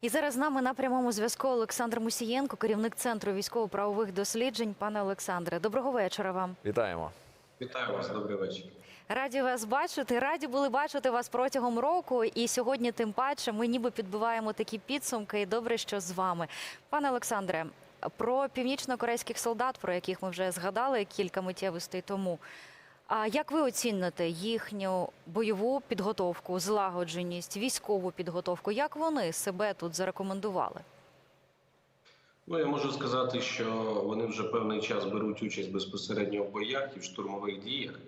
І зараз з нами на прямому зв'язку Олександр Мусієнко, керівник центру військово-правових досліджень. Пане Олександре, доброго вечора вам. Вітаємо. Вітаю вас, добрий вечір. Раді вас бачити. Раді були бачити вас протягом року. І сьогодні, тим паче, ми ніби підбиваємо такі підсумки. І добре, що з вами, пане Олександре. Про північно-корейських солдат, про яких ми вже згадали кілька миттєвостей тому. А як ви оціните їхню бойову підготовку, злагодженість, військову підготовку? Як вони себе тут зарекомендували? Ну, я можу сказати, що вони вже певний час беруть участь безпосередньо в боях і в штурмових діях.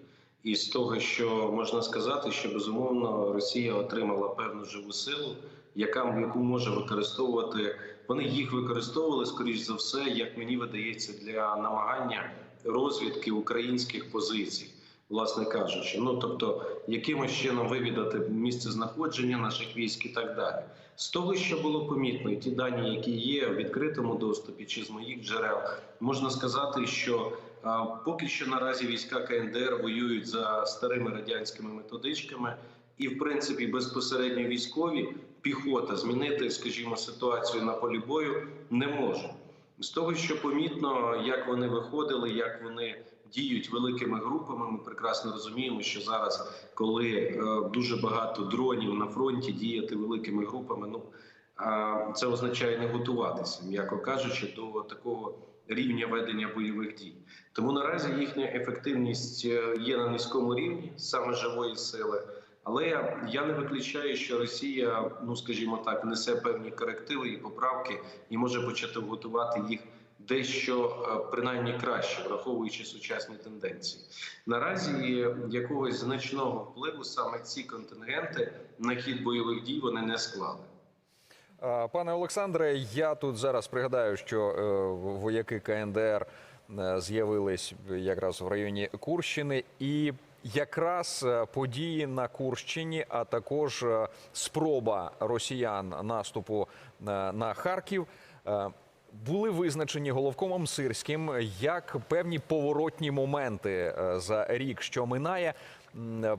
І з того, що можна сказати, що безумовно Росія отримала певну живу силу, яка яку може використовувати. Вони їх використовували скоріш за все, як мені видається, для намагання розвідки українських позицій. Власне кажучи, ну тобто, якимось чином вивідати місце знаходження наших військ і так далі. З того, що було помітно, і ті дані, які є в відкритому доступі, чи з моїх джерел, можна сказати, що а, поки що наразі війська КНДР воюють за старими радянськими методичками, і в принципі безпосередньо військові піхота змінити, скажімо, ситуацію на полі бою не може. З того, що помітно, як вони виходили, як вони діють великими групами, ми прекрасно розуміємо, що зараз, коли е, дуже багато дронів на фронті, діяти великими групами, ну це означає не готуватися, м'яко кажучи, до такого рівня ведення бойових дій. Тому наразі їхня ефективність е, є на низькому рівні саме живої сили. Але я не виключаю, що Росія, ну скажімо так, несе певні корективи і поправки і може почати готувати їх дещо е, принаймні краще, враховуючи сучасні тенденції. Наразі якогось значного впливу саме ці контингенти на хід бойових дій вони не склали. Пане Олександре, я тут зараз пригадаю, що е, вояки КНДР е, з'явились якраз в районі Курщини, і якраз е, події на Курщині, а також е, спроба росіян наступу е, на Харків. Е, Були визначені головкомом Сирським як певні поворотні моменти е, за рік, що минає.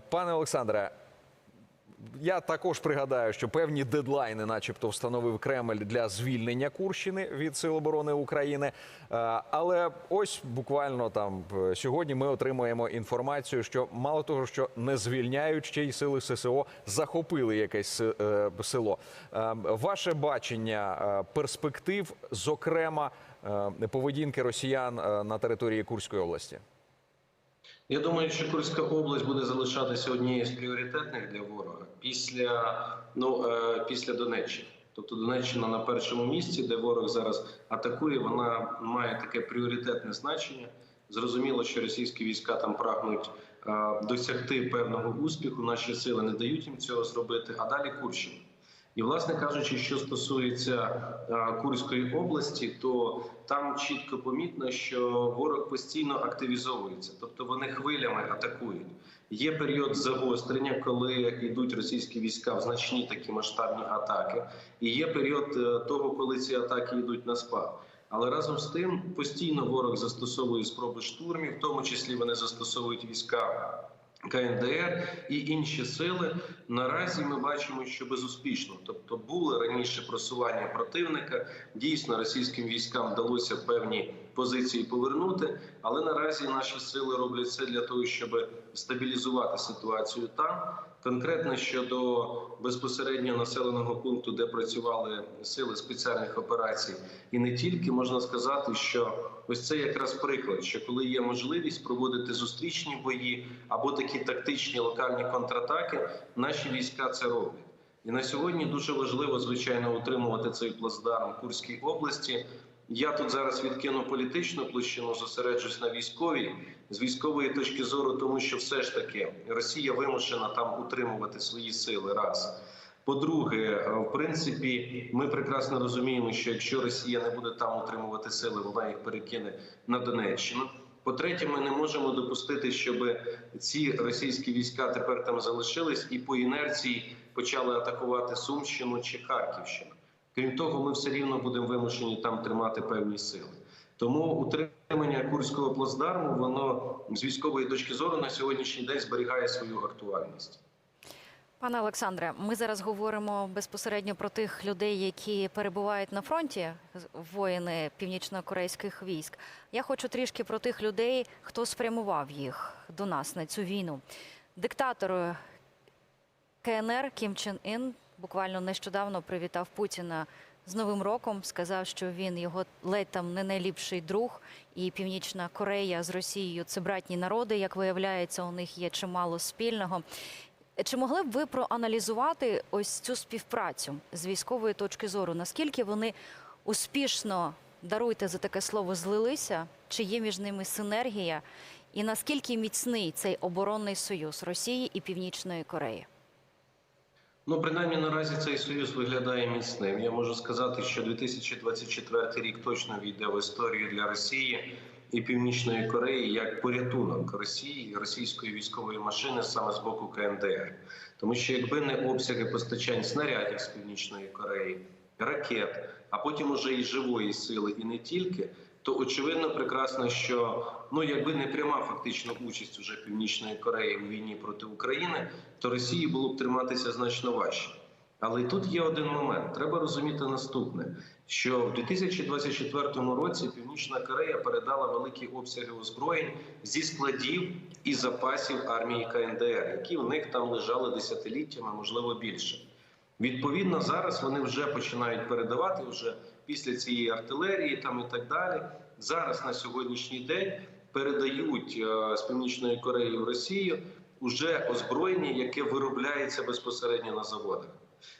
Пане Олександре, я також пригадаю, що певні дедлайни, начебто, встановив Кремль для звільнення Курщини від Сил оборони України. Е, Але ось буквально там е, сьогодні ми отримуємо інформацію, що мало того, що не звільняють ще й сили ССО захопили якесь е, село. Ваше бачення перспектив, зокрема поведінки росіян на території Курської області. Я думаю, що Курська область буде залишатися однією з пріоритетних для ворога після ну е, після Донеччини. Тобто Донеччина на першому місці, де ворог зараз атакує, вона має таке пріоритетне значення. Зрозуміло, що російські війська там прагнуть е, досягти певного успіху. Наші сили не дають їм цього зробити. А далі Курщина. І, власне кажучи, що стосується е, Курської області, то там чітко помітно, що ворог постійно активізовується, тобто вони хвилями атакують. Є період загострення, коли йдуть російські війська в значні такі масштабні атаки, і є період е, того, коли ці атаки йдуть на спад. Але разом з тим постійно ворог застосовує спроби штурмів, в тому числі вони застосовують війська. КНДР і інші сили наразі ми бачимо, що безуспішно. Тобто були раніше просування противника. Дійсно, російським військам вдалося певні позиції повернути, але наразі наші сили роблять все для того, щоб стабілізувати ситуацію там. Конкретно щодо безпосередньо населеного пункту, де працювали сили спеціальних операцій, і не тільки можна сказати, що ось це якраз приклад, що коли є можливість проводити зустрічні бої або такі тактичні локальні контратаки, наші війська це роблять. І на сьогодні дуже важливо, звичайно, утримувати цей плацдарм Курській області. Я тут зараз відкину політичну площину, зосереджусь на військовій з військової точки зору, тому що все ж таки Росія вимушена там утримувати свої сили. Раз по-друге, в принципі, ми прекрасно розуміємо, що якщо Росія не буде там утримувати сили, вона їх перекине на Донеччину. По-третє, ми не можемо допустити, щоб ці російські війська тепер там залишились і по інерції почали атакувати Сумщину чи Харківщину. Крім того, ми все рівно будемо вимушені там тримати певні сили. Тому утримання курського плацдарму воно з військової точки зору на сьогоднішній день зберігає свою актуальність. Пане Олександре, ми зараз говоримо безпосередньо про тих людей, які перебувають на фронті, воїни північно-корейських військ. Я хочу трішки про тих людей, хто спрямував їх до нас на цю війну. Диктатор е, КНР Кім Чен Ін буквально нещодавно привітав Путіна з Новим роком. Сказав, що він його ледь там не найліпший друг, і Північна Корея з Росією це братні народи. Як виявляється, у них є чимало спільного. Чи могли б ви проаналізувати ось цю співпрацю з військової точки зору? Наскільки вони успішно даруйте за таке слово злилися? Чи є між ними синергія? І наскільки міцний цей оборонний союз Росії і Північної Кореї? Ну, принаймні наразі цей союз виглядає міцним. Я можу сказати, що 2024 рік точно війде в історію для Росії і Північної Кореї як порятунок Росії і російської військової машини саме з боку КНДР. Тому що якби не обсяги постачань снарядів з Північної Кореї, ракет, а потім уже і живої сили, і не тільки. То очевидно прекрасно, що ну якби не пряма фактично участь уже Північної Кореї у війні проти України, то Росії було б триматися значно важче. Але тут є один момент. Треба розуміти наступне: що в 2024 році Північна Корея передала великі обсяги озброєнь зі складів і запасів армії КНДР, які в них там лежали десятиліттями, можливо більше. Відповідно, зараз вони вже починають передавати вже після цієї артилерії, там і так далі. Зараз на сьогоднішній день передають е, з північної Кореї в Росію уже озброєння, яке виробляється безпосередньо на заводах.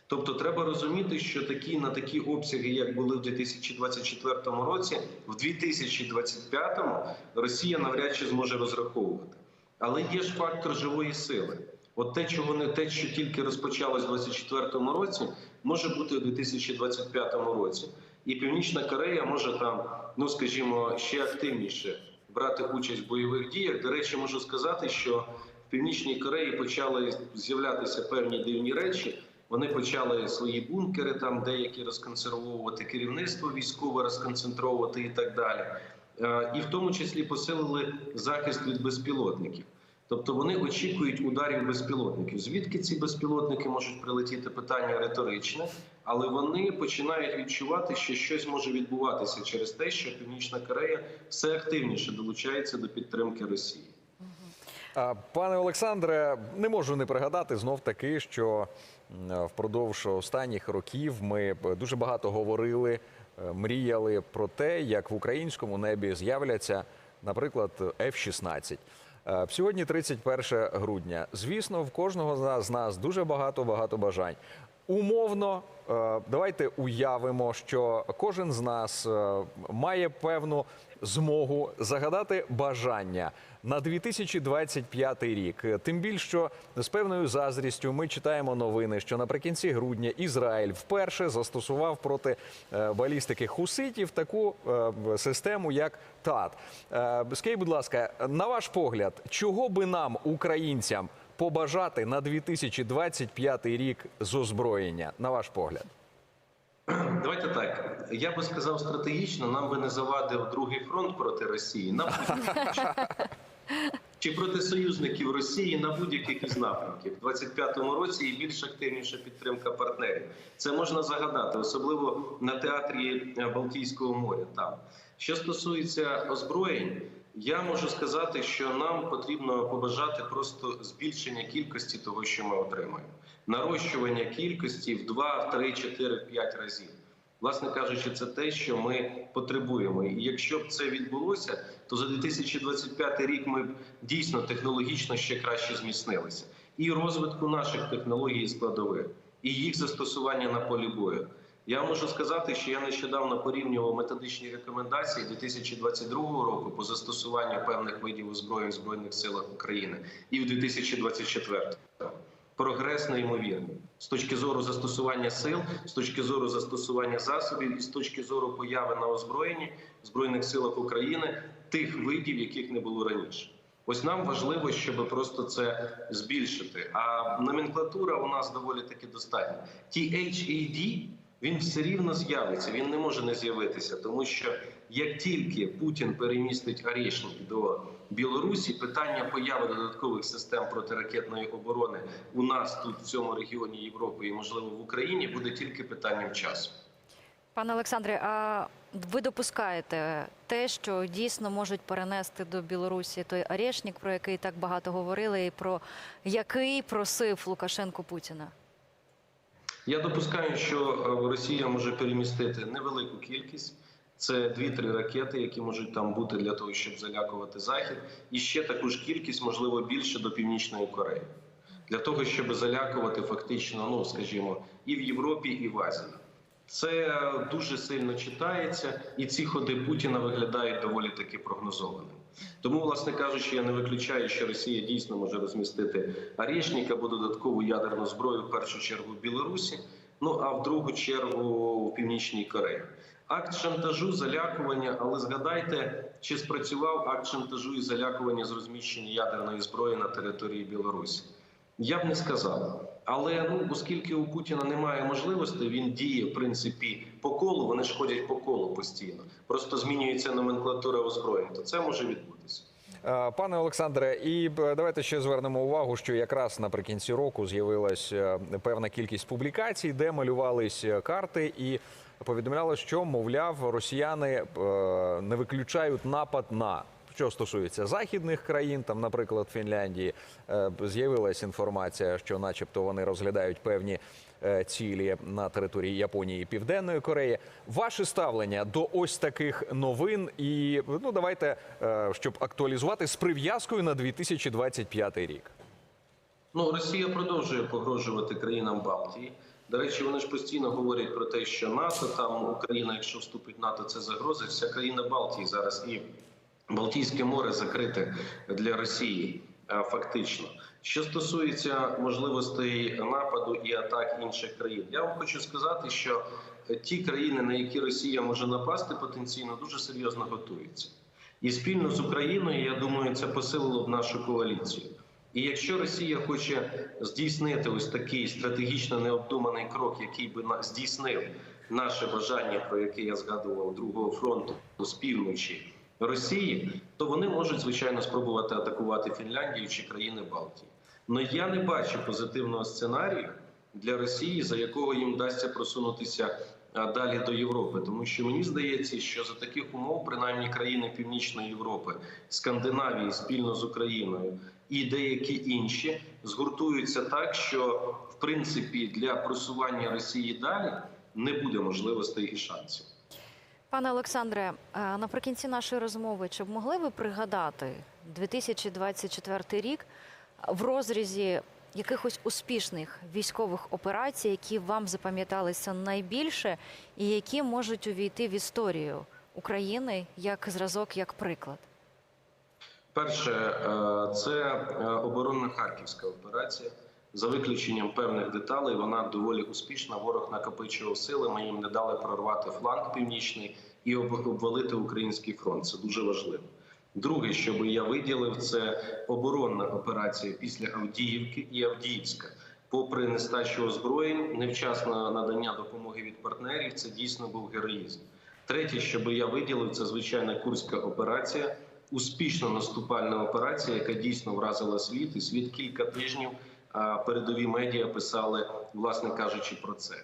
Тобто, треба розуміти, що такі на такі обсяги, як були в 2024 році, в 2025 Росія навряд чи зможе розраховувати. Але є ж фактор живої сили. От те, чого не те, що тільки розпочалось у 2024 році, може бути у 2025 році. І Північна Корея може там, ну скажімо, ще активніше брати участь в бойових діях. До речі, можу сказати, що в Північній Кореї почали з'являтися певні дивні речі. Вони почали свої бункери там деякі розконсервовувати, керівництво військове розконцентровувати і так далі. Е, І в тому числі посилили захист від безпілотників. Тобто вони очікують ударів безпілотників. Звідки ці безпілотники можуть прилетіти? Питання риторичне, але вони починають відчувати, що щось може відбуватися через те, що Північна Корея все активніше долучається до підтримки Росії. Пане Олександре, не можу не пригадати знов таки, що впродовж останніх років ми дуже багато говорили, е, мріяли про те, як в українському небі з'являться, наприклад, F-16. Е, Сьогодні 31 грудня. Звісно, в кожного з нас- дуже багато багато бажань. Умовно, е, давайте уявимо, що кожен з нас е, має певну змогу загадати бажання на 2025 рік. Тим більше, що з певною заздрістю ми читаємо новини, що наприкінці грудня Ізраїль вперше застосував проти е, балістики хуситів таку систему, як ТАТ. Скажіть, будь ласка, на ваш погляд, чого би нам, українцям, побажати на 2025 рік з озброєння? На ваш погляд? Давайте так. Я би сказав стратегічно, нам би не завадив другий фронт проти Росії на чи проти союзників Росії на будь-яких із напрямків в 25-му році і більш активніша підтримка партнерів. Це можна загадати, особливо на театрі Балтійського моря. Там що стосується озброєнь, я можу сказати, що нам потрібно побажати просто збільшення кількості того, що ми отримаємо, нарощування кількості в 2, в 3, 4, 5 разів. Власне кажучи, це те, що ми потребуємо. І якщо б це відбулося, то за 2025 рік ми б дійсно технологічно ще краще зміцнилися. І розвитку наших технологій складових, і їх застосування на полі бою. Я можу сказати, що я нещодавно порівнював методичні рекомендації 2022 року по застосуванню певних видів озброєнь в збройних силах України і в 2024 прогрес неймовірний з точки зору застосування сил, з точки зору застосування засобів і з точки зору появи на озброєнні в збройних силах України тих видів, яких не було раніше. Ось нам важливо, щоб просто це збільшити. А номенклатура у нас доволі таки достатня. Ті HAD, Він все рівно з'явиться, він не може не з'явитися, тому що як тільки Путін перемістить Орешник до Білорусі, питання появи додаткових систем протиракетної оборони у нас тут в цьому регіоні Європи і можливо в Україні буде тільки питанням часу. Пане Олександре, а ви допускаєте те, що дійсно можуть перенести до Білорусі той Орешник, про який так багато говорили, і про який просив Лукашенко Путіна? Я допускаю, що е, Росія може перемістити невелику кількість. Це дві-три ракети, які можуть там бути для того, щоб залякувати захід, і ще таку ж кількість, можливо, більше до північної Кореї, для того, щоб залякувати фактично, ну скажімо, і в Європі, і в Азії. Це дуже сильно читається, і ці ходи Путіна виглядають доволі таки прогнозованими. Тому, власне кажучи, я не виключаю, що Росія дійсно може розмістити арішник або додаткову ядерну зброю в першу чергу в Білорусі, ну а в другу чергу в Північній Кореї. Акт шантажу, залякування, але згадайте, чи спрацював акт шантажу і залякування з розміщення ядерної зброї на території Білорусі? Я б не сказав. Але ну, оскільки у Путіна немає можливостей, він діє в принципі по колу. Вони ж ходять по колу постійно. Просто змінюється номенклатура озброєнь, то це може відбутися. Е, Пане Олександре, і давайте ще звернемо увагу, що якраз наприкінці року з'явилась е, певна кількість публікацій, де малювались е, карти і повідомляли, що мовляв, росіяни е, не виключають напад на. Що стосується західних країн, там, наприклад, Фінляндії, е, з'явилася інформація, що, начебто, вони розглядають певні е, цілі на території Японії і Південної Кореї. Ваше ставлення до ось таких новин, і ну давайте, е, щоб актуалізувати з прив'язкою на 2025 рік. Ну, Росія продовжує погрожувати країнам Балтії. До речі, вони ж постійно говорять про те, що НАТО там Україна, якщо вступить в НАТО, це загроза. Вся країна Балтії зараз і Балтійське море закрите для Росії. Фактично, що стосується можливостей нападу і атак інших країн, я вам хочу сказати, що е, ті країни, на які Росія може напасти, потенційно дуже серйозно готуються, і спільно з Україною, я думаю, це посилило б нашу коаліцію. І якщо Росія хоче здійснити ось такий стратегічно необдуманий крок, який би здійснив наше бажання, про яке я згадував другого фронту з півночі Росії, то вони можуть звичайно спробувати атакувати Фінляндію чи країни Балтії. Але я не бачу позитивного сценарію для Росії, за якого їм вдасться просунутися далі до Європи, тому що мені здається, що за таких умов, принаймні країни Північної Європи, Скандинавії спільно з Україною і деякі інші згуртуються так, що в принципі для просування Росії далі не буде можливостей і шансів. Пане Олександре, е, наприкінці нашої розмови, чи б могли ви пригадати 2024 рік в розрізі якихось успішних військових операцій, які вам запам'яталися найбільше, і які можуть увійти в історію України як зразок, як приклад? Перше, е, це е, оборонна харківська операція. За виключенням певних деталей, вона доволі успішна. Ворог накопичував сили. Ми їм не дали прорвати фланг північний і обвалити український фронт. Це дуже важливо. Друге, що би я виділив, це оборонна операція після Авдіївки і Авдіївська. Попри нестачу озброєнь, невчасне надання допомоги від партнерів, це дійсно був героїзм. Третє, що би я виділив, це звичайна курська операція, успішна наступальна операція, яка дійсно вразила світ, і світ кілька тижнів передові медіа писали, власне кажучи, про це.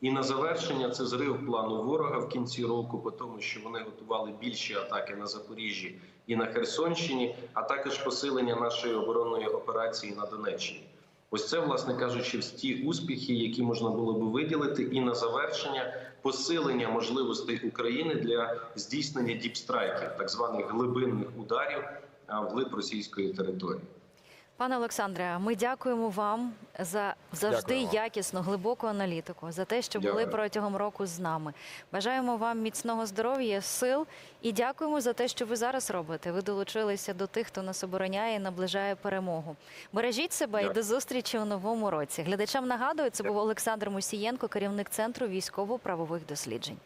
І на завершення це зрив плану ворога в кінці року, по тому, що вони готували більші атаки на Запоріжжі і на Херсонщині, а також посилення нашої оборонної операції на Донеччині. Ось це, власне кажучи, ті успіхи, які можна було би виділити, і на завершення посилення можливостей України для здійснення діпстрайків, так званих глибинних ударів вглиб російської території. Пане Олександре, ми дякуємо вам за завжди Дякуємо. якісну, глибоку аналітику, за те, що були протягом року з нами. Бажаємо вам міцного здоров'я, сил і дякуємо за те, що ви зараз робите. Ви долучилися до тих, хто нас обороняє і наближає перемогу. Бережіть себе і до зустрічі у новому році. Глядачам нагадую, це був Олександр Мусієнко, керівник центру військово-правових досліджень.